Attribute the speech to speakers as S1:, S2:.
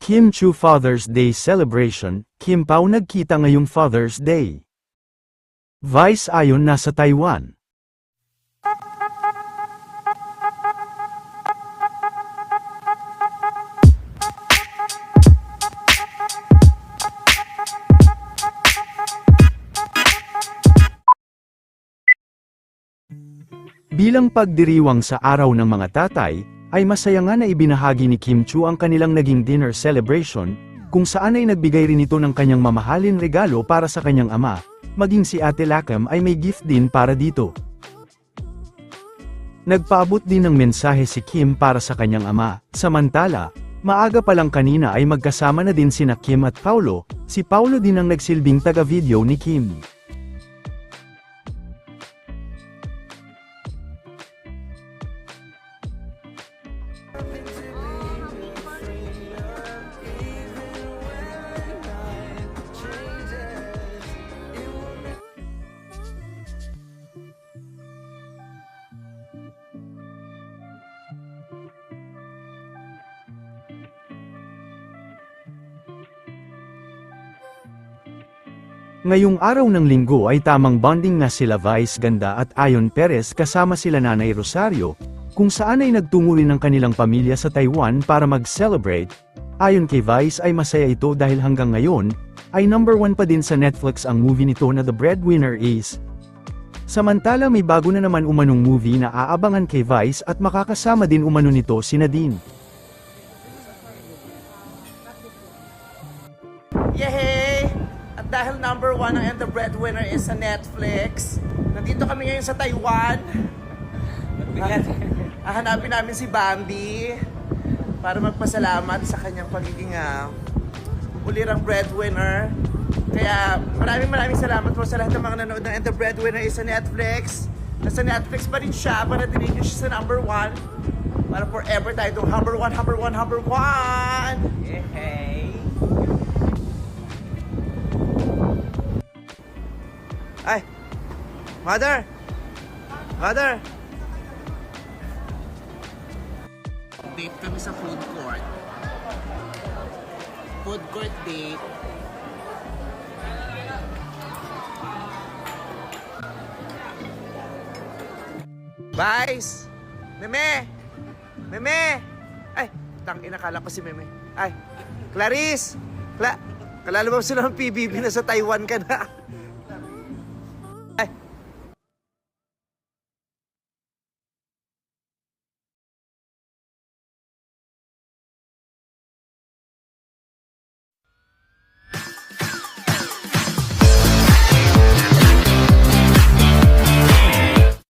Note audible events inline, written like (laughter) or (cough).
S1: Kim Chu Father's Day Celebration, Kim Pao nagkita ngayong Father's Day. Vice ayon nasa Taiwan. Bilang pagdiriwang sa araw ng mga tatay, ay masaya nga na ibinahagi ni Kim Chu ang kanilang naging dinner celebration, kung saan ay nagbigay rin ito ng kanyang mamahalin regalo para sa kanyang ama, maging si Ate Lakam ay may gift din para dito. Nagpaabot din ng mensahe si Kim para sa kanyang ama, samantala, maaga pa lang kanina ay magkasama na din sina Kim at Paulo, si Paulo din ang nagsilbing taga-video ni Kim. Ngayong araw ng linggo ay tamang bonding nga sila Vice Ganda at Ayon Perez kasama sila Nanay Rosario, kung saan ay nagtungo rin ng kanilang pamilya sa Taiwan para mag-celebrate. Ayon kay Vice ay masaya ito dahil hanggang ngayon, ay number one pa din sa Netflix ang movie nito na The Breadwinner is. Samantala may bago na naman umanong movie na aabangan kay Vice at makakasama din umano nito si Nadine.
S2: Yay! At dahil number one ang And the Breadwinner is sa Netflix, nandito kami ngayon sa Taiwan. Hahanapin namin si Bambi para magpasalamat sa kanyang pagiging uh, ulirang breadwinner. Kaya maraming maraming salamat po sa lahat ng mga nanood ng And the Breadwinner is sa Netflix. Nasa Netflix pa rin siya para din niyo siya sa number one. Para forever tayo itong number one, number one, number one! Yay! Ay! Mother! Mother! Date kami sa food court. Food court date. Vice! Meme! Meme! Ay, tang inakala ko si Meme. Ay, Clarice! Cla Kalala mo sila ng PBB na sa Taiwan ka na. (laughs)